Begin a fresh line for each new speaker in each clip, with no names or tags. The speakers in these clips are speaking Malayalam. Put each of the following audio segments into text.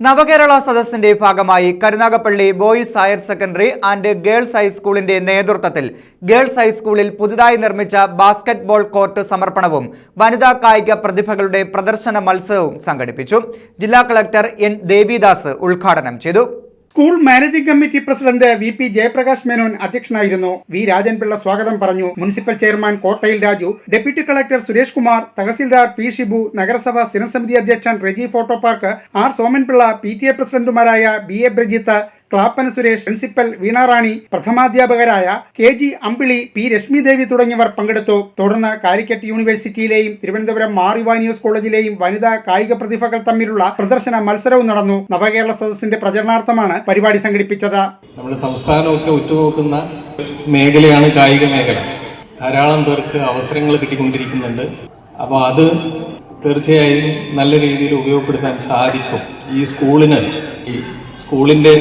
നവകേരള സദസ്സിന്റെ ഭാഗമായി Karunagappally boys higher secondary and girls ഹൈസ്കൂളിന്റെ നേതൃത്വത്തിൽ ഗേൾസ് ഹൈസ്കൂളിൽ പുതുതായി നിർമ്മിച്ച ബാസ്കറ്റ് ബോൾ കോർട്ട് സമർപ്പണവും വനിതാ കായിക പ്രതിഭകളുടെ പ്രദർശന മത്സരവും സംഘടിപ്പിച്ചു. ജില്ലാ കളക്ടർ എൻ ദേവിദാസ് ഉദ്ഘാടനം ചെയ്തു.
School managing committee president V P Jayaprakash Menon അധ്യക്ഷനായിരുന്നു. വി രാജൻപിള്ള സ്വാഗതം പറഞ്ഞു. Municipal chairman Kottayil Raju deputy collector Suresh Kumar tahsildar P Shibu നഗരസഭ സ്ഥിരം സമിതി അധ്യക്ഷൻ Reji photo park R Somanpillai P T A പ്രസിഡന്റുമാരായ B A Brajith Clappana Suresh principal Veenarani പ്രഥമാധ്യാപകരായ K G Ambili P Reshmidevi തുടങ്ങിയവർ പങ്കെടുത്തു. തുടർന്ന് കാലിക്കറ്റ് യൂണിവേഴ്സിറ്റിയിലെയും തിരുവനന്തപുരം മാർ ഇവാനിയോസ് കോളേജിലെയും വനിതാ കായിക പ്രതിഭകൾ തമ്മിലുള്ള പ്രദർശന മത്സരവും നടന്നു. നവകേരള സദസ്സിന്റെ പ്രചരണാർത്ഥമാണ് പരിപാടി സംഘടിപ്പിച്ചത്.
നമ്മുടെ സംസ്ഥാനമൊക്കെ ഉറ്റുനോക്കുന്ന മേഖലയാണ് കായിക മേഖല. ധാരാളം പേർക്ക് അവസരങ്ങൾ കിട്ടിക്കൊണ്ടിരിക്കുന്നുണ്ട്. അപ്പോൾ അത് തീർച്ചയായും നല്ല രീതിയിൽ ഉപയോഗപ്പെടുത്താൻ സാധിക്കും. ഈ സ്കൂളിന് ഈ സ്കൂളിന്റെ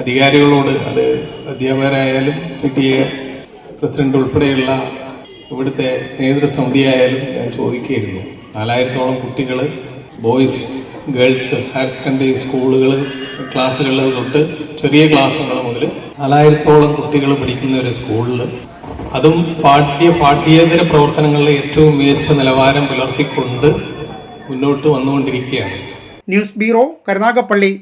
അധികാരികളോട് അത് അധ്യാപകരായാലും പി ടി എ പ്രസിഡന്റ് ഉൾപ്പെടെയുള്ള ഇവിടുത്തെ നേതൃസമിതിയായാലും ഞാൻ ചോദിക്കുകയായിരുന്നു. നാലായിരത്തോളം കുട്ടികൾ ബോയ്സ് ഗേൾസ് ഹയർ സെക്കൻഡറി സ്കൂളുകൾ ക്ലാസ്സുകളിൽ തൊട്ട് ചെറിയ ക്ലാസ്സുകൾ മുതൽ നാലായിരത്തോളം കുട്ടികൾ പഠിക്കുന്ന ഒരു സ്കൂളിൽ അതും പാഠ്യ പാഠ്യേതര പ്രവർത്തനങ്ങളിൽ ഏറ്റവും മികച്ച നിലവാരം പുലർത്തിക്കൊണ്ട് മുന്നോട്ട് വന്നുകൊണ്ടിരിക്കുകയാണ്.
News bureau Karunagappally.